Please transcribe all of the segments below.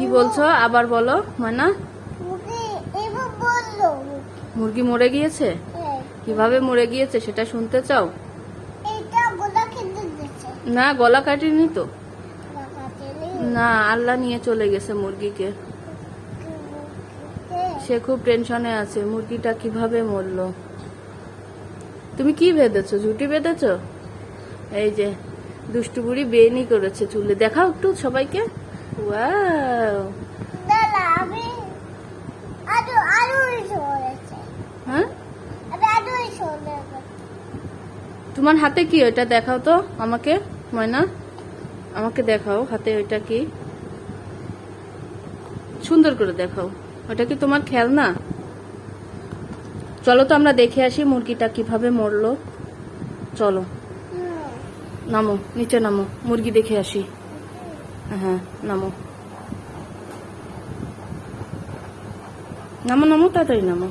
কি বলছো? আবার বলো বলল। মুরগি মরে গিয়েছে? হ্যাঁ, কীভাবে মরে গিয়েছে সেটা শুনতে চাও? না গলা কাটিনি তো। না আল্লাহ নিয়ে চলে গেছে মুরগিকে। সে খুব টেনশনে আছে মুরগিটা কীভাবে মরলো? তুমি কি বেঁধেছো ঝুটি বেঁধেছো? এই যে দুষ্টু বুড়ি বেনি করেছে চুলে। দেখাও একটু সবাইকে। ওয়াও দাদা আমি আরও আরও সরেছে হ্যাঁ আরও তোমার হাতে কি ওটা দেখাও তো আমাকে ময়না? আমাকে দেখাও হাতে ওইটা কি? সুন্দর করে দেখাও। ওটা কি তোমার খেলনা? চলো তো আমরা দেখে আসি মুরগিটা কীভাবে মরলো। চলো। নামো নিচে নামো মুরগি দেখে আসি। হ্যাঁ নামো। নামো নামো তাড়াতাড়ি নামো।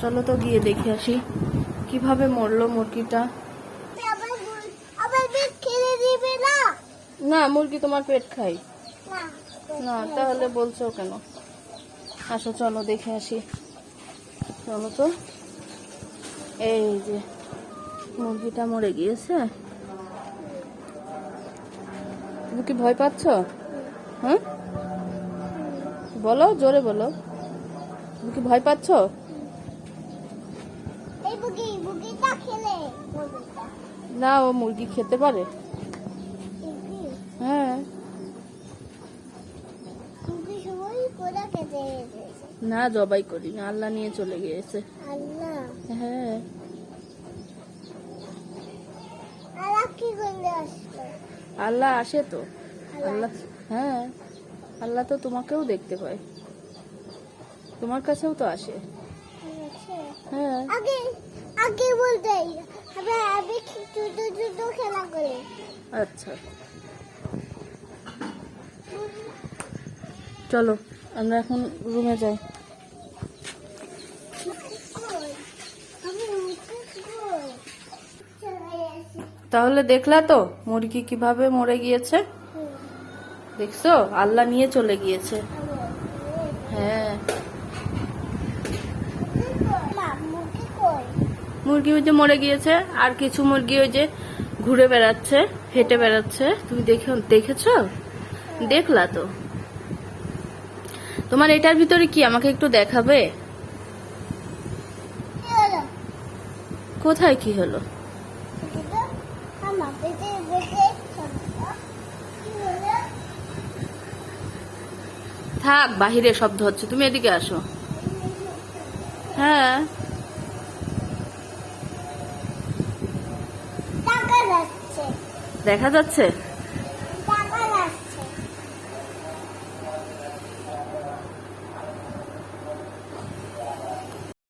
চলো তো গিয়ে দেখে আসি কীভাবে মরলো মুরগিটা? না? না মুরগি তোমার পেট খাই না না তাহলে বলছো কেন? আসো চলো দেখে আসি। চলো তো। এই যে মুরগিটা মরে গিয়েছে। তুমি কি ভয় পাচ্ছ? হ্যাঁ বলো জোরে বলো। তুমি কি ভয় পাচ্ছ? না ও মুরগি খেতে পারে। হ্যাঁ। না জবাই করি না আল্লাহ নিয়ে চলে গিয়েছে। হ্যাঁ। আল্লাহ আসে তো। আল্লাহ হ্যাঁ আল্লাহ তো তোমাকেও দেখতে পায়। তোমার কাছেও তো আসে। হ্যাঁ। আগে আগে বলতে আমি আমি ছোট ছোট খেলা করি। আচ্ছা। চলো আমরা এখন রুমে যাই আমি উঠে কই? চলে আসি। তাহলে দেখলা তো, মুরগি কীভাবে মরে গিয়েছে? দেখছ? আল্লাহ নিয়ে চলে গিয়েছে। হ্যাঁ? মুরগি ওই যে মরে গিয়েছে, আর কিছু মুরগি ওই যে ঘুরে বেড়াচ্ছে, হেঁটে বেড়াচ্ছে। তুমি দেখে দেখেছ? দেখলা তো। তোমার এটার ভিতরে কি? আমাকে একটু দেখাবে? কোথায় কি হলো কিন্তু আমার পেটে দেখে চলতো। কি হলো? থাক বাহিরে শব্দ হচ্ছে। তুমি এদিকে আসো। হ্যাঁ। দেখা যাচ্ছে।